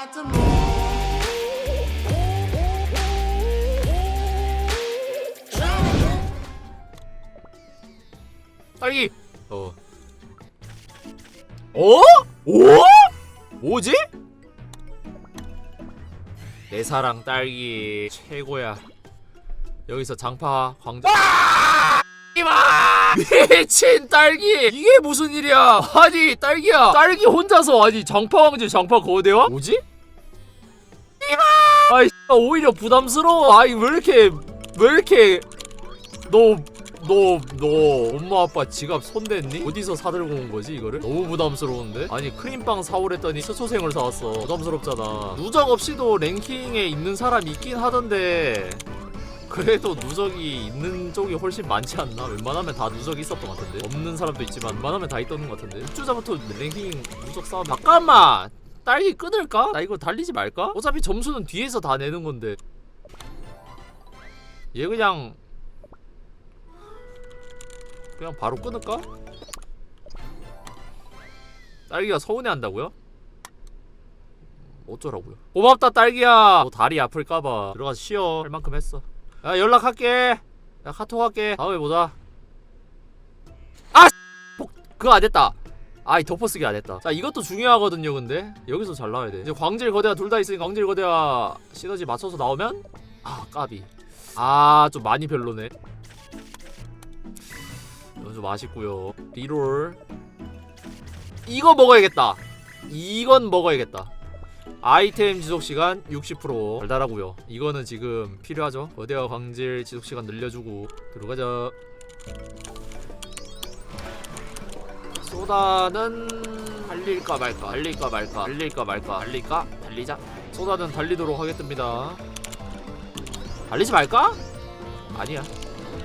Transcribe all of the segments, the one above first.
about to move. 딸기. 어. 어? 오? 뭐지? 내 사랑 딸기 최고야. 여기서 장파 광장. 미친 딸기 이게 무슨 일이야? 아니 딸기야 딸기 혼자서 아니 장파 왕제 장파 거대와? 뭐지? 아이 오히려 부담스러워. 아이 왜 이렇게 왜 이렇게 너 너, 너 엄마 아빠 지갑 손댔니? 어디서 사들고 온 거지 이거를? 너무 부담스러운데? 아니 크림빵 사오랬더니 스소생을 사왔어 부담스럽잖아 누적 없이도 랭킹에 있는 사람 있긴 하던데 그래도 누적이 있는 쪽이 훨씬 많지 않나? 웬만하면 다 누적이 있었던 것 같은데 없는 사람도 있지만 웬만하면 다 있던 것 같은데 6주자부터 랭킹 누적 싸움 잠깐만! 딸기 끊을까? 나 이거 달리지 말까? 어차피 점수는 뒤에서 다 내는 건데 얘 그냥 그냥 바로 끊을까? 딸기가 서운해 한다고요? 어쩌라고요? 고맙다 딸기야 너 다리 아플까봐 들어가서 쉬어 할 만큼 했어 야 연락할게. 야 카톡 할게. 다음에 보자. 아 복- 그거 안 됐다. 아이 덮어쓰기 안 했다. 자 이것도 중요하거든요 근데. 여기서 잘 나와야 돼. 이제 광질 거대와 둘 다 있으니까 광질 거대와 시너지 맞춰서 나오면? 아 까비. 아 좀 많이 별로네. 이건 좀 아쉽고요. 리롤. 이거 먹어야겠다. 이건 먹어야겠다 아이템 지속시간 60% 달달하고요. 이거는 지금 필요하죠? 거대화 광질 지속시간 늘려주고 들어가자. 소다는 달릴까 말까? 달릴까 말까? 달릴까 말까? 달릴까? 달리자. 소다는 달리도록 하겠습니다. 달리지 말까? 아니야.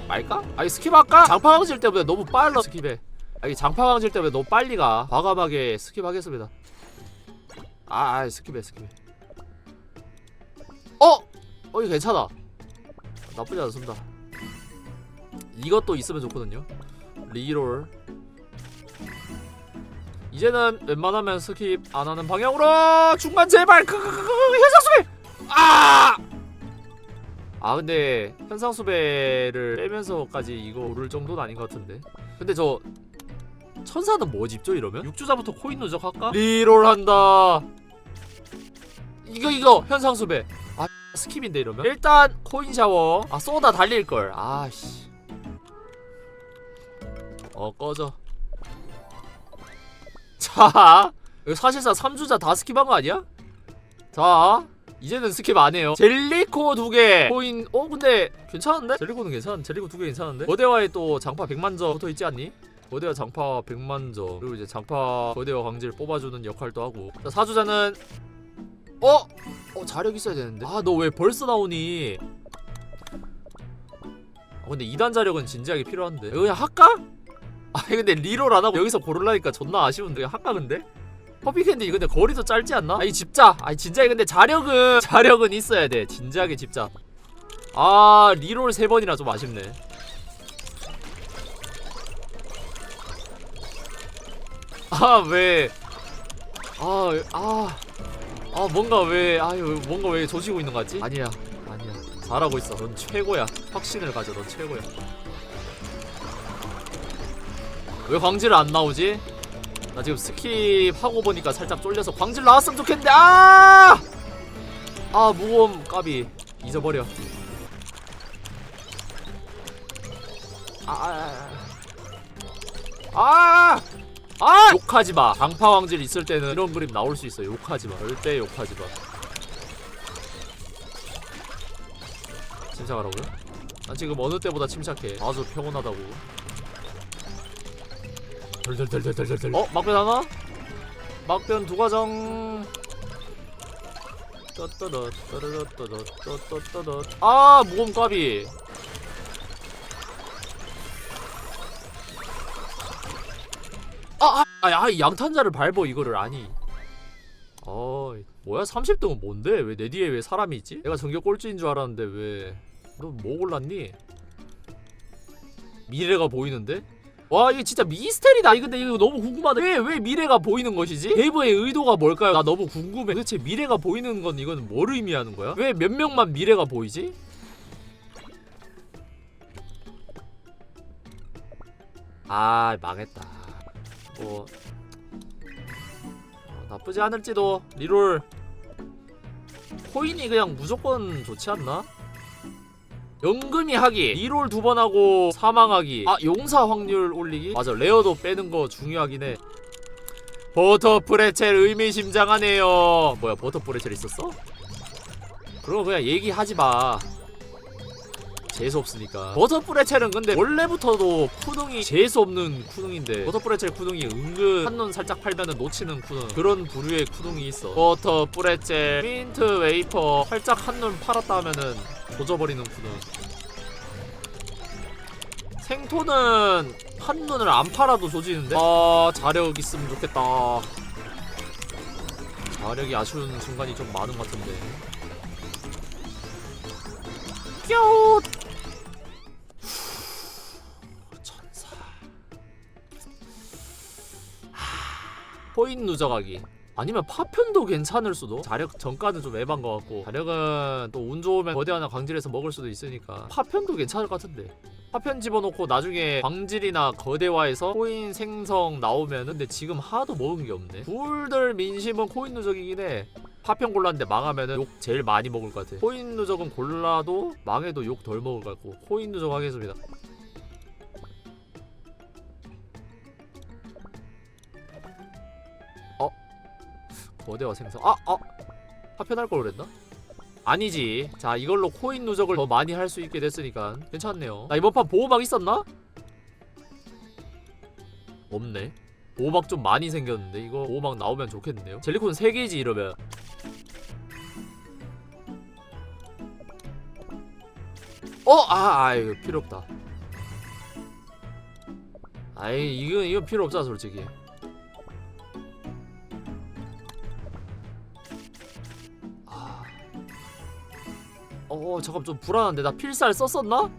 말까? 아니 스킵할까? 장파 강질 때문에 너무 빨라 스킵해 아니 장파 강질 때문에 너무 빨리 가. 과감하게 스킵하겠습니다 아, 아 스킵해 스킵해. 어? 어 이거 괜찮아. 나쁘지 않습니다. 이것도 있으면 좋거든요. 리롤. 이제는 웬만하면 스킵 안 하는 방향으로 중간 제발! 크크크크 현상수배! 아! 아 근데 현상수배를 빼면서까지 이거 오를 정도는 아닌 것 같은데. 근데 저 천사는 뭐 집죠 이러면? 6주자부터 코인 누적할까? 리롤 한다 이거 이거 현상수배 아 스킵인데 이러면 일단 코인 샤워 아 쏘다 달릴걸 아씨 어 꺼져 자 사실상 3주자 다 스킵한 거 아니야? 자 이제는 스킵 안 해요. 젤리코 두 개. 코인. 어 근데 괜찮은데? 젤리코는 괜찮. 젤리코 두 개 괜찮은데? 거대화에 또 장파 100만 점 붙어 있지 않니? 거대화 장파 100만 점. 그리고 이제 장파 거대화 광질 뽑아주는 역할도 하고. 자 사주자는 어? 어 자력 있어야 되는데. 아 너 왜 벌써 나오니? 아 근데 2단 자력은 진지하게 필요한데. 이거 그냥 할까? 아 근데 리롤 안 하고 여기서 고르려니까 존나 아쉬운데 그냥 할까 근데? 퍼피캔디 근데 거리도 짧지 않나? 아이 집자 아이 진작에 근데 자력은 자력은 있어야 돼 진지하게 집자 아 리롤 세 번이나 좀 아쉽네 아왜아아 아, 아, 뭔가 왜 아유 뭔가 왜 조지고 있는 거 같지? 아니야 아니야. 잘하고 있어. 넌 최고야. 확신을 가져. 넌 최고야. 왜 광질을 안 나오지? 나 지금 스킵 하고 보니까 살짝 쫄려서 광질 나왔으면 좋겠는데 아! 아 무거움 까비 잊어버려. 아 아 아. 아, 아, 아! 욕하지마 장파 광질 있을 때는 이런 그림 나올 수 있어 욕하지 마 절대 욕하지 마 침착하라고요? 난 지금 어느 때보다 침착해 아주 평온하다고 덜덜덜덜덜덜 어? 막변 하나? 막변 두 과정 떠떠덧 아 모험 까비 아, 양탄자를 밟어 이거를 아니 어 뭐야 30등은 뭔데 왜 내 뒤에 왜 사람이 있지? 내가 전격 꼴찌인 줄 알았는데 왜 너 뭐 골랐니? 미래가 보이는데? 와 이게 진짜 미스테리다 이 근데 이거 너무 궁금하다 왜 왜 미래가 보이는 것이지? 데이브의 의도가 뭘까요? 나 너무 궁금해 도대체 미래가 보이는 건 이건 뭘 의미하는 거야? 왜 몇 명만 미래가 보이지? 아 망했다 뭐 어, 나쁘지 않을지도. 리롤. 코인이 그냥 무조건 좋지 않나? 연금이 하기. 리롤 두 번 하고 사망하기. 아 용사 확률 올리기? 맞아 레어도 빼는 거 중요하긴 해. 버터 프레첼 의미심장하네요. 뭐야 버터 프레첼 있었어? 그럼 그냥 얘기하지 마 재수 없으니까. 버터 프레첼은 근데 원래부터도 쿠둥이 재수 없는 쿠둥인데 버터 프레첼 쿠둥이 은근 한눈 살짝 팔면은 놓치는 쿠둥 그런 부류의 쿠둥이 있어. 버터 프레첼 민트 웨이퍼 살짝 한눈 팔았다 하면은 조져버리는 쿠둥 생토는 한눈을 안 팔아도 조지는데? 아 자력 있으면 좋겠다. 자력이 아쉬운 순간이 좀 많은 것 같은데. 뀨천 하, 코인 누적하기. 아니면 파편도 괜찮을 수도. 자력 정가는 좀 에반 것 같고. 자력은 또 운 좋으면 거대 하나 광질에서 먹을 수도 있으니까. 파편도 괜찮을 것 같은데. 파편 집어넣고 나중에 광질이나 거대화에서 코인 생성 나오면 근데 지금 하나도 먹은 게 없네. 둘들 민심은 코인 누적이긴 해. 파편 골랐는데 망하면은 욕 제일 많이 먹을 것 같아. 코인 누적은 골라도 망해도 욕 덜 먹을 것 같고. 코인 누적 하겠습니다 거대화 생성 아! 아! 파편할 걸 그랬나? 아니지 자 이걸로 코인 누적을 더 많이 할 수 있게 됐으니까 괜찮네요 나 이번 판 보호막 있었나? 없네 보호막 좀 많이 생겼는데 이거 보호막 나오면 좋겠는데요 젤리콘 3개지 이러면 어! 아, 아 이거 필요 없다 아이 이거 이거 필요 없잖아 솔직히 어 잠깐 좀 불안한데 나 필살 썼었나?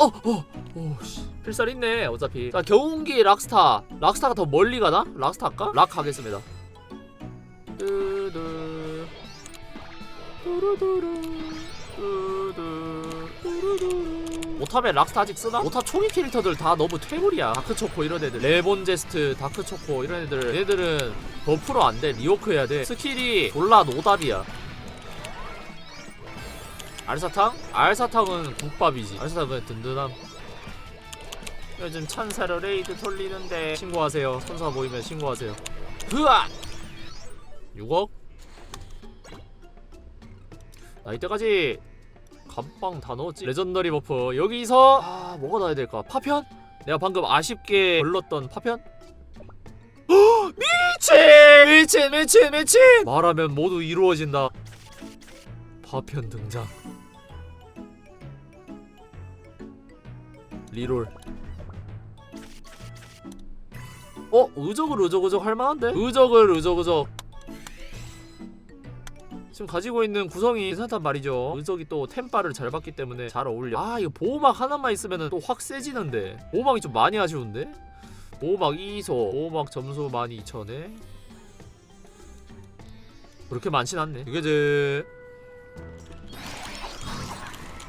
어! 어! 오씨 필살 있네 어차피 자 경운기 락스타 락스타가 더 멀리 가나? 락스타 할까? 락 하겠습니다 뚜두 뚜루두루 뚜두 뚜루두루 오탑에 락스타 아직 쓰나? 오탑 초기 캐릭터들 다 너무 퇴물이야. 다크초코 이런 애들. 레본제스트 다크초코 이런 애들. 얘들은 버프로 안돼. 리워크 해야 돼. 스킬이 졸라 노답이야. 알사탕? 알사탕은 국밥이지. 알사탕은 든든함. 요즘 천사로 레이드 돌리는데 신고하세요. 천사 보이면 신고하세요. 흐아! 6억? 나 이때까지 감빵 다 넣었지 레전더리 버프 여기서 아 뭐가 나야 될까 파편? 내가 방금 아쉽게 걸렀던 파편? 헉! 미친 미친 미친 미친 말하면 모두 이루어진다 파편 등장 리롤 어? 의적을 의적의적 할만한데? 의적을 의적의적 지금 가지고 있는 구성이 괜찮단 말이죠. 의적이 또 템바를 잘 받기 때문에 잘 어울려. 아 이거 보호막 하나만 있으면 또 확 세지는데. 보호막이 좀 많이 아쉬운데? 보호막 2소 보호막 점수 12,000에? 그렇게 많진 않네. 이게 제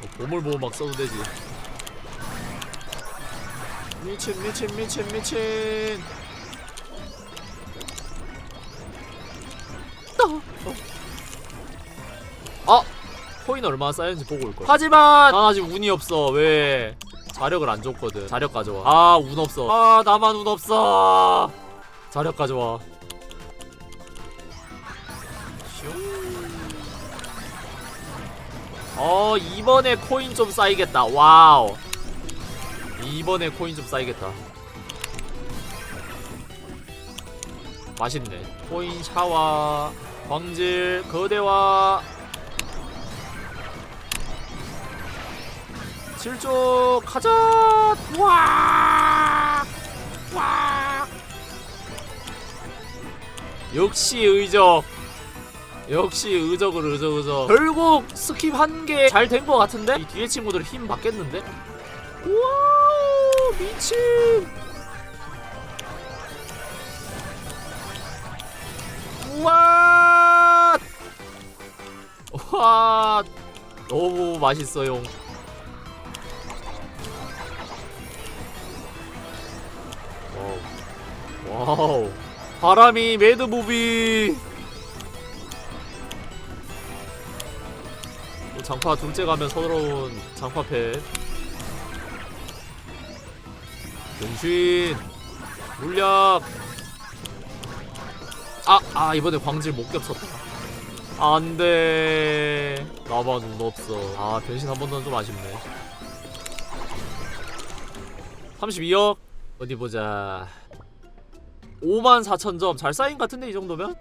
어, 보물 보호막 써도 되지. 미친 미친 미친 미친. 아! 코인 얼마나 쌓였는지 보고 올걸 하지만 난 아직 운이 없어. 왜? 자력을 안 줬거든. 자력 가져와. 아 운 없어. 아 나만 운 없어. 자력 가져와. 슝. 어 이번에 코인 좀 쌓이겠다. 와우. 이번에 코인 좀 쌓이겠다. 맛있네. 코인 샤워 광질 거대화 질주 가자. 와! 와! 역시 의적. 역시 의적을 의적 의적. 결국 스킵 한 개 잘된거 같은데? 이 뒤에 친구들 힘 받겠는데? 우와 미친! 우와 와 너무 맛있어요 와우. 바람이 매드무비. 또 장파 둘째 가면 서러운 장파패. 용신. 물약. 아! 아 이번에 광질 못 겹쳤다. 안돼. 나만 운 없어. 아 변신 한 번 더는 좀 아쉽네. 32억? 어디 보자 5만 4천 점 잘 쌓인 것 같은데 이 정도면?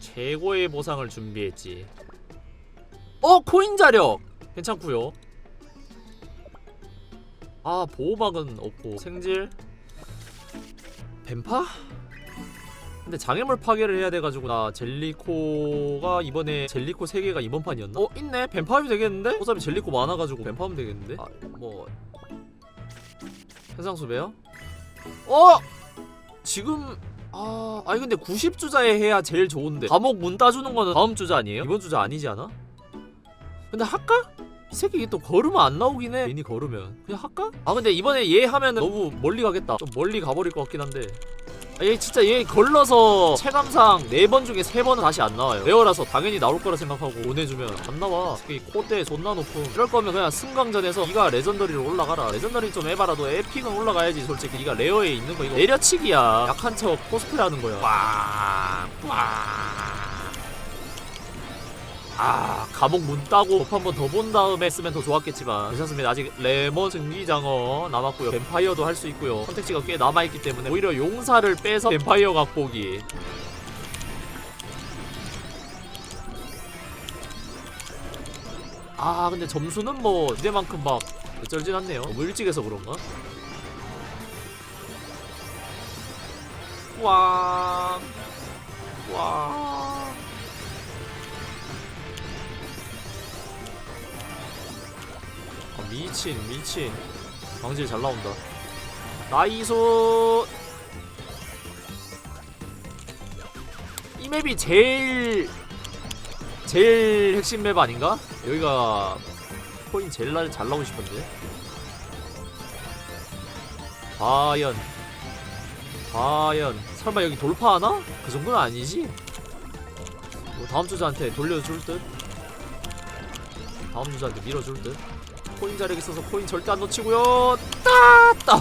최고의 보상을 준비했지 어 코인 자력 괜찮고요 아 보호막은 없고 생질 뱀파? 근데 장애물 파괴를 해야 돼가지고 나 젤리코가 이번에 젤리코 3개가 이번 판이었나? 어 있네 뱀파하면 되겠는데? 어차피 젤리코 많아가지고 뱀파하면 되겠는데? 아뭐 현상수 배요? 어! 지금 아 아니 근데 90주자에 해야 제일 좋은데 감옥 문 따주는 거는 다음 주자 아니에요? 이번 주자 아니지 않아? 근데 할까? 이 새끼 이게 또 걸으면 안 나오긴 해 괜히 걸으면 그냥 할까? 아 근데 이번에 얘 하면 너무 멀리 가겠다 좀 멀리 가버릴 것 같긴 한데 아, 얘 진짜 얘 걸러서 체감상 4번 중에 3번은 다시 안 나와요. 레어라서 당연히 나올 거라 생각하고 보내주면 안 나와. 특히 콧대 존나 높음. 이럴 거면 그냥 승강전에서 네가 레전더리로 올라가라. 레전더리 좀 해봐라 너 에픽은 올라가야지 솔직히. 네가 레어에 있는 거 이거 내려치기야. 약한 척 코스프레 하는 거야. 와, 와. 아 감옥 문 따고 법 한 번 더 본 다음에 쓰면 더 좋았겠지만 괜찮습니다. 아직 레몬 증기장어 남았고요. 뱀파이어도 할 수 있고요. 선택지가 꽤 남아있기 때문에 오히려 용사를 빼서 뱀파이어 각보기. 아 근데 점수는 뭐 이대만큼 막 쩔진 않네요. 너무 일찍 해서 그런가? 와 와. 미친 미친 광질 잘 나온다 나이소 이 맵이 제일 제일 핵심 맵 아닌가? 여기가 코인 제일 날- 잘 나오고 싶은데 과연 과연 설마 여기 돌파하나? 그 정도는 아니지? 뭐 다음 주자한테 돌려줄 듯? 다음 주자한테 밀어줄 듯? 코인 자력 있어서 코인 절대 안 놓치고요. 따따.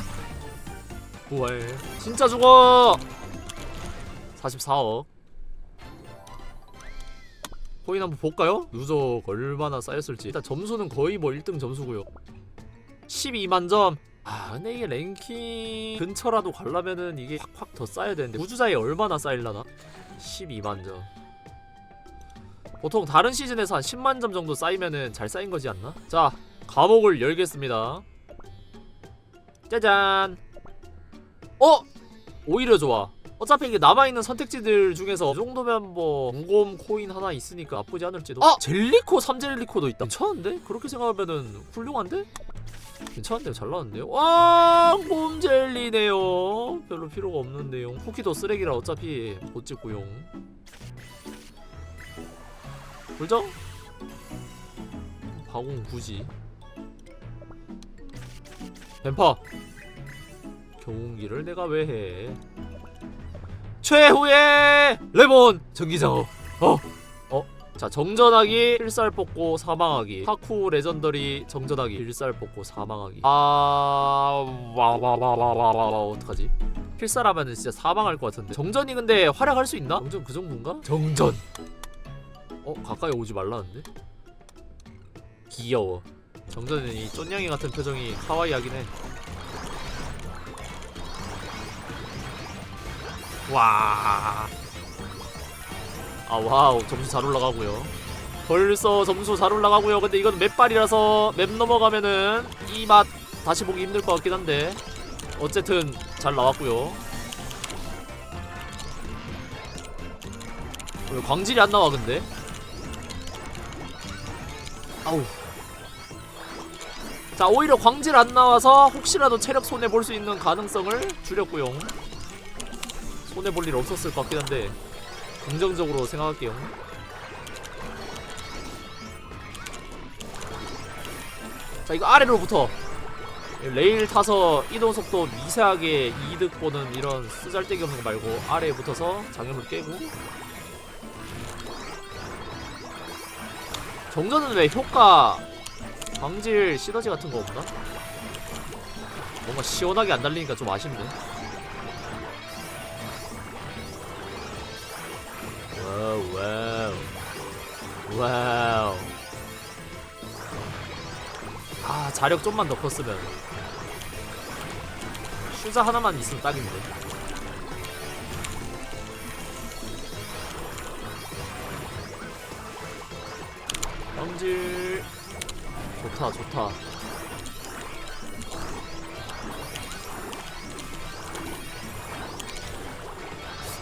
부활. 진짜 죽어. 44억. 코인 한번 볼까요? 누적 얼마나 쌓였을지. 일단 점수는 거의 뭐 1등 점수고요. 12만 점. 아 근데 이게 랭킹 근처라도 가려면은 이게 확확 더 쌓여야 되는데 우주자에 얼마나 쌓일라나? 12만 점. 보통 다른 시즌에서 한 10만 점 정도 쌓이면은 잘 쌓인 거지 않나? 자 감옥을 열겠습니다. 짜잔. 어? 오히려 좋아. 어차피 이게 남아있는 선택지들 중에서 이 정도면 뭐 무검 코인 하나 있으니까 나쁘지 않을지도. 아! 젤리코 3젤리코도 있다. 괜찮은데? 그렇게 생각하면은 훌륭한데? 괜찮은데 잘 나왔는데요? 와 곰젤리네요. 별로 필요가 없는데요. 쿠키도 쓰레기라 어차피 못 찍고요. 불정? 바공 굳이 뱀파 경운기를 내가 왜 해? 최후의 레몬 전기장어 어? 어? 자 정전하기 필살 뽑고 사망하기 하쿠 레전더리 정전하기 필살 뽑고 사망하기 아... 와와와와와와 어떡하지? 필살하면은 진짜 사망할 것 같은데 정전이 근데 활약할 수 있나? 정전 그 정도인가? 정전 어? 가까이 오지 말라는데? 귀여워 정전은 이 쫀냥이 같은 표정이 카와이하긴 해. 와. 아 와우 점수 잘 올라가고요. 벌써 점수 잘 올라가고요. 근데 이건 맵발이라서 맵 넘어가면은 이 맛 다시 보기 힘들 것 같긴 한데 어쨌든 잘 나왔고요. 왜 광질이 안 나와 근데? 아우. 자 오히려 광질 안 나와서 혹시라도 체력 손해 볼 수 있는 가능성을 줄였고요. 손해 볼 일 없었을 것 같긴 한데 긍정적으로 생각할게요. 자 이거 아래로부터 레일 타서 이동 속도 미세하게 이득 보는 이런 쓰잘데기 없는 거 말고 아래에 붙어서 장애물 깨고 정전은 왜 효과 광질 시너지 같은 거 없나? 뭔가 시원하게 안 달리니까 좀 아쉽네. 와우 와우. 와우. 아 자력 좀만 더 컸으면. 슈자 하나만 있으면 딱인데. 광질 좋다 좋다.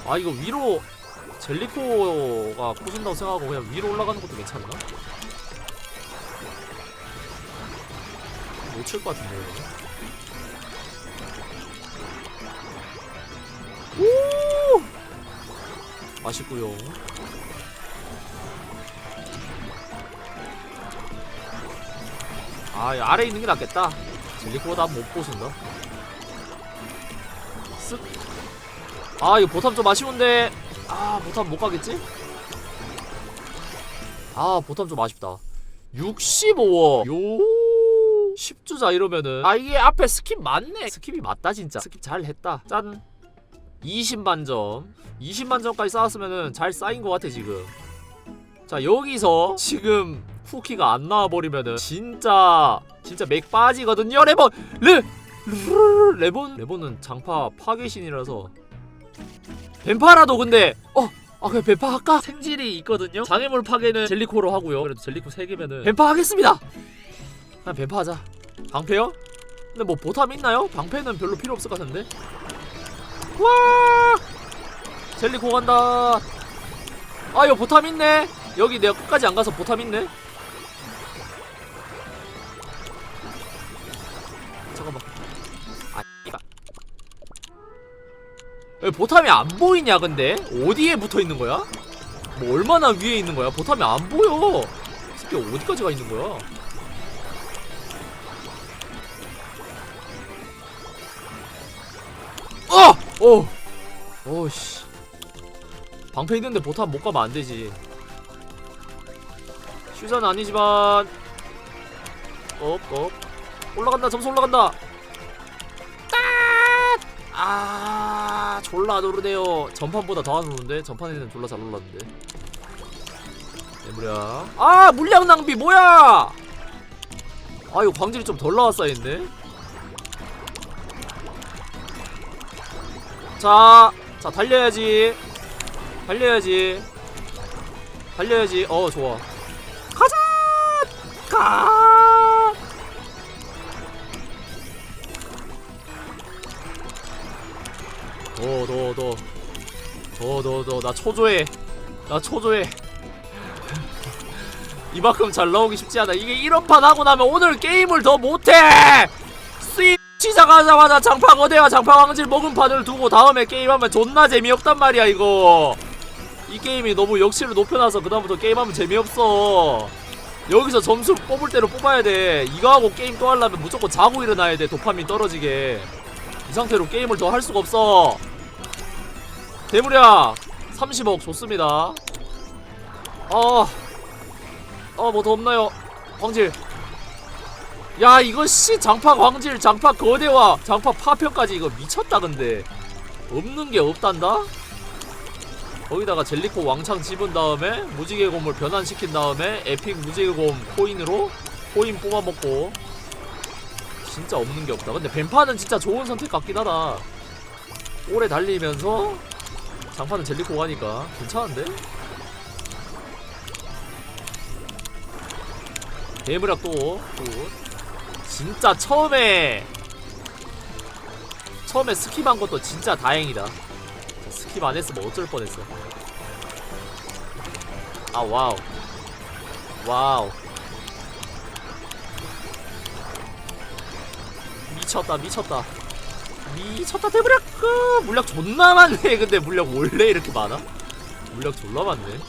아 이거 위로 젤리코가 부순다고 생각하고 그냥 위로 올라가는 것도 괜찮나? 못 칠 것 같은데 오! 맛있고요 아이 아래 있는 게 낫겠다. 젤리코보다 못 부순다. 쓱아 이거 보탑 좀 아쉬운데. 아 보탑 못 가겠지? 아 보탑 좀 아쉽다. 65억. 요. 10주자 이러면은. 아 이게 앞에 스킵 맞네. 스킵이 맞다 진짜. 스킵 잘 했다. 짠. 20만점. 20만점까지 쌓았으면은 잘 쌓인 것 같아 지금. 자 여기서 지금 쿠키가 안 나와버리면은 진짜 진짜 맥 빠지거든요 레몬! 레 레몬? 레몬은 장파 파괴신이라서. 뱀파라도 근데 어 아 그냥 뱀파 할까? 생질이 있거든요? 장애물 파괴는 젤리코로 하고요. 그래도 젤리코 3개면은 뱀파 하겠습니다! 그냥 뱀파 하자. 방패요? 근데 뭐 보탐 있나요? 방패는 별로 필요 없을 것 같은데? 와! 젤리코 간다. 아 이거 보탐 있네? 여기 내가 끝까지 안 가서 보탐 있네 보탐이 안 보이냐 근데 어디에 붙어 있는 거야? 뭐 얼마나 위에 있는 거야? 보탐이 안 보여. 새끼 어디까지 가 있는 거야? 어! 어! 어씨. 방패 있는데 보탐 못 가면 안 되지. 슈자는 아니지만 업, 업. 올라간다. 점수 올라간다. 아 졸라 안 오르네요. 전판보다 더 안 오르는데? 전판에는 졸라 잘 올랐는데. 네 물량 아 물량 낭비 뭐야? 아 이거 광질이 좀 덜 나왔어야 했네 자, 자 달려야지. 달려야지. 달려야지. 어 좋아. 가자! 가 더더더더더더나 초조해. 나 초조해. 이만큼 잘 나오기 쉽지 않아. 이게 이런 판 하고 나면 오늘 게임을 더 못해! 스윗 시작하자마자 장파 거대와 장파 왕질 먹은 판을 두고 다음에 게임하면 존나 재미없단 말이야 이거. 이 게임이 너무 역치를 높여놔서 그다음부터 게임하면 재미없어. 여기서 점수 뽑을 대로 뽑아야 돼. 이거 하고 게임 또 하려면 무조건 자고 일어나야 돼 도파민 떨어지게. 이 상태로 게임을 더 할 수가 없어 대무량 30억 좋습니다. 어... 어뭐 더 없나요? 광질. 야 이거 씨 장파 광질 장파 거대와 장파 파편까지 이거 미쳤다 근데. 없는 게 없단다? 거기다가 젤리코 왕창 집은 다음에 무지개 곰을 변환시킨 다음에 에픽 무지개 곰 코인으로 코인 뽑아먹고. 진짜 없는 게 없다. 근데 뱀파는 진짜 좋은 선택 같긴 하다. 오래 달리면서 장파는 젤리코 가니까 괜찮은데? 대무력 또, 또 진짜 처음에 처음에 스킵한 것도 진짜 다행이다. 스킵 안 했으면 어쩔 뻔했어. 아 와우. 와우. 미쳤다 미쳤다 미쳤다 대브략 그 물약 존나 많네. 근데 물약 원래 이렇게 많아? 물약 졸라 많네.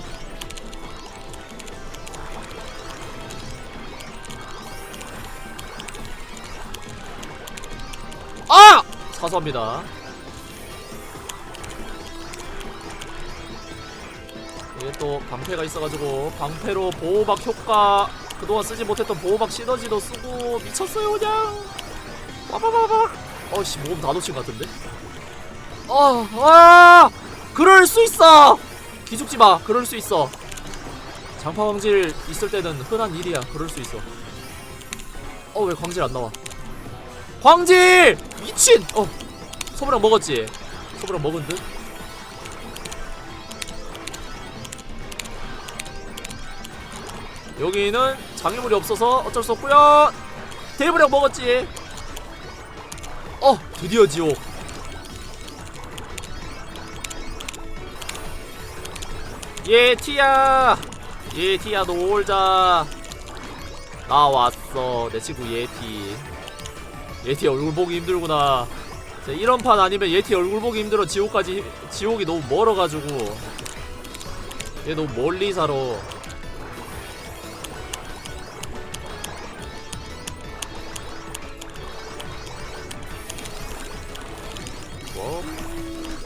아! 사서입니다. 이게 또 방패가 있어가지고 방패로 보호막 효과 그동안 쓰지 못했던 보호막 시너지도 쓰고 미쳤어요 그냥. 빠바바바 어씨 몸 다 놓친 것 같은데? 어, 아 그럴 수 있어. 기죽지 마. 그럴 수 있어. 장파 광질 있을 때는 흔한 일이야. 그럴 수 있어. 어 왜 광질 안 나와? 광질! 미친! 어 소브랑 먹었지? 소브랑 먹은 듯? 여기는 장애물이 없어서 어쩔 수 없고요. 대브랑 먹었지 어 드디어 지옥 예 티야. 예 티야 놀자. 나 왔어 내 친구 예티. 예티 얼굴 보기 힘들구나. 자, 이런 판 아니면 예티 얼굴 보기 힘들어. 지옥까지 지옥이 너무 멀어가지고. 얘 너무 멀리 살아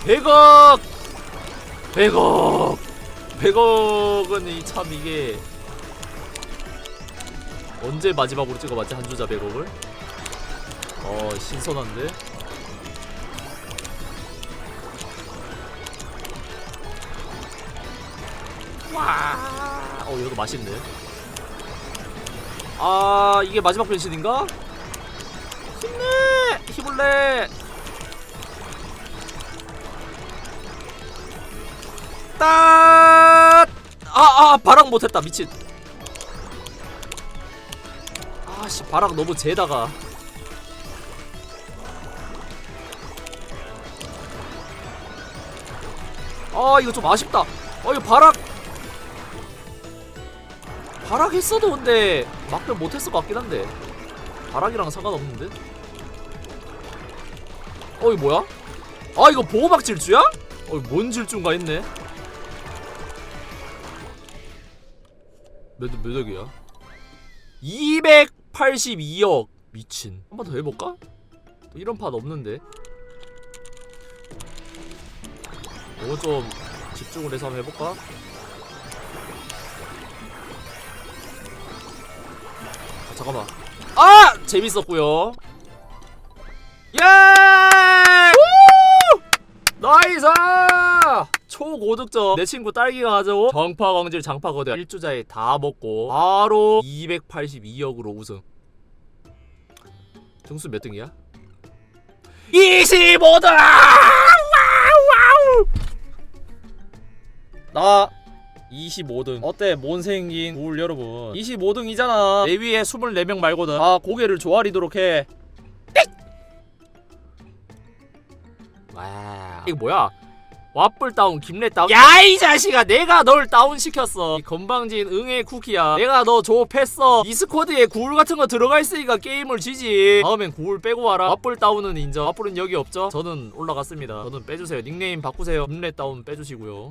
100억! 100억! 100억은 이 참 이게 언제 마지막으로 찍어봤지 한 주자 100억을? 어 신선한데? 와! 어 이것도 맛있네 아 이게 마지막 변신인가? 힘내! 힘을 내! 따! 아, 아, 바락 못했다. 미친. 아씨, 바락 너무 재다가. 아, 이거 좀 아쉽다. 어, 이거 바락. 바락 했어도 근데 막변 못했을 것 같긴 한데. 바락이랑 상관없는데? 어, 이거 뭐야? 아, 이거 보호막 질주야? 어, 뭔 질주인가 했네. 몇, 몇 억이야? 282억 미친 한 번 더 해볼까? 또 이런 판 없는데 이거 좀 집중을 해서 한번 해볼까? 아, 잠깐만 아! 재밌었고요 예! 우! 나이스! 초고득점 내 친구 딸기가 가져온 정파광질 장파거대 1주자에 다 먹고 바로 282억으로 우승 등수 몇 등이야? 25등! 와우! 나 25등 어때 못생긴 울 여러분 25등이잖아 내 위에 24명 말고는 아 고개를 조아리도록 해 와. 이거 뭐야? 와플 다운 김래 다운. 야 이 자식아 내가 널 다운시켰어. 건방진 응의 쿠키야. 내가 너 조업했어. 이 스쿼드에 구울 같은 거 들어가 있으니까 게임을 지지. 다음엔 구울 빼고 와라. 와플 다운은 인정. 와플은 여기 없죠? 저는 올라갔습니다. 저는 빼주세요. 닉네임 바꾸세요. 김래 다운 빼주시고요.